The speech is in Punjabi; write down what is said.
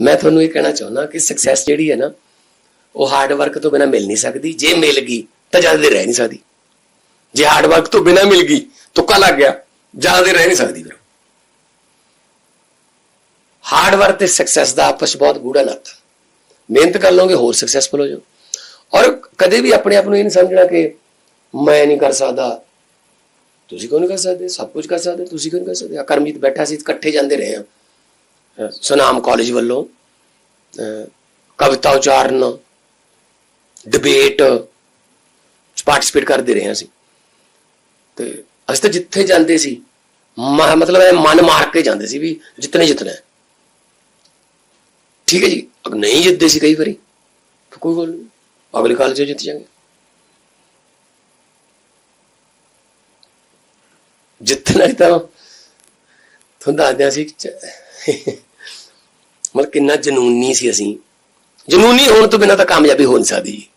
ਮੈਂ ਤੁਹਾਨੂੰ ਇਹ ਕਹਿਣਾ ਚਾਹੁੰਦਾ ਕਿ ਸਕਸੈਸ ਜਿਹੜੀ ਹੈ ਨਾ, ਉਹ ਹਾਰਡ ਵਰਕ ਤੋਂ ਬਿਨਾ ਮਿਲ ਨਹੀਂ ਸਕਦੀ। ਜੇ ਮਿਲ ਗਈ, ਤਾਂ ਜ਼ਿਆਦਾ ਦੇਰ ਰਹਿ ਨਹੀਂ ਸਕਦੀ। ਜੇ ਹਾਰਡ ਵਰਕ ਤੋਂ ਬਿਨਾ ਮਿਲ ਗਈ, ਤੁੱਕਾ ਲੱਗ ਗਿਆ, ਜ਼ਿਆਦਾ ਦੇਰ ਰਹਿ ਨਹੀਂ ਸਕਦੀ ਫਿਰ। ਹਾਰਡ ਵਰਕ ਤੇ ਸਕਸੈਸ ਦਾ ਆਪਸ 'ਚ ਬਹੁਤ ਗੂੜਾ ਨਾਤਾ ਮਿਹਨਤ ਕਰ ਲਓਗੇ, ਹੋਰ ਸਕਸੈਸਫੁਲ ਹੋ ਜਾਓ। ਔਰ ਕਦੇ ਵੀ ਆਪਣੇ ਆਪ ਨੂੰ ਇਹ ਨਹੀਂ ਸਮਝਣਾ ਕਿ ਮੈਂ ਨਹੀਂ ਕਰ ਸਕਦਾ। ਤੁਸੀਂ ਕਿਉਂ ਨਹੀਂ ਕਰ ਸਕਦੇ? ਸਭ ਕੁਝ ਕਰ ਸਕਦੇ, ਤੁਸੀਂ ਕਿਉਂ ਨਹੀਂ ਕਰ ਸਕਦੇ? ਆਹ ਕਰਮਜੀਤ ਬੈਠਾ ਸੀ, ਇਕੱਠੇ ਜਾਂਦੇ ਰਹੇ ਆ। ਸੁਨਾਮ ਕਾਲਜ ਵੱਲੋਂ ਕਵਿਤਾ ਉਚਾਰਨ ਡਿਬੇਟ ਪਾਰਟਿਸਿਪੇਟ ਕਰਦੇ ਰਹੇ ਹਾਂ ਅਸੀਂ। ਤੇ ਅਸੀਂ ਤਾਂ ਜਿੱਥੇ ਜਾਂਦੇ ਸੀ, ਮ- ਮਤਲਬ ਇਹ ਮਨ ਮਾਰ ਕੇ ਜਾਂਦੇ ਸੀ ਵੀ ਜਿੱਤਨੇ ਜਿੱਤਣਾ ਠੀਕ ਹੈ ਜੀ? ਅਗ ਨਹੀਂ ਜਿੱਤਦੇ ਸੀ ਕਈ ਵਾਰੀ, ਤਾਂ ਕੋਈ ਗੱਲ ਨਹੀਂ, ਅਗਲੇ ਕਾਲਜ ਜਿੱਤ ਜਾਵਾਂਗੇ। ਜਿੱਤਣਾ ਹੀ ਤਾਂ ਤੁਹਾਨੂੰ ਦੱਸਦਿਆਂ ਸੀ ਮਤਲਬ ਕਿੰਨਾ ਜਨੂਨੀ ਸੀ ਅਸੀਂ। ਜਨੂਨੀ ਹੋਣ ਤੋਂ ਬਿਨਾਂ ਤਾਂ ਕਾਮਯਾਬੀ ਹੋ ਨਹੀਂ ਸਕਦੀ। ਜੀ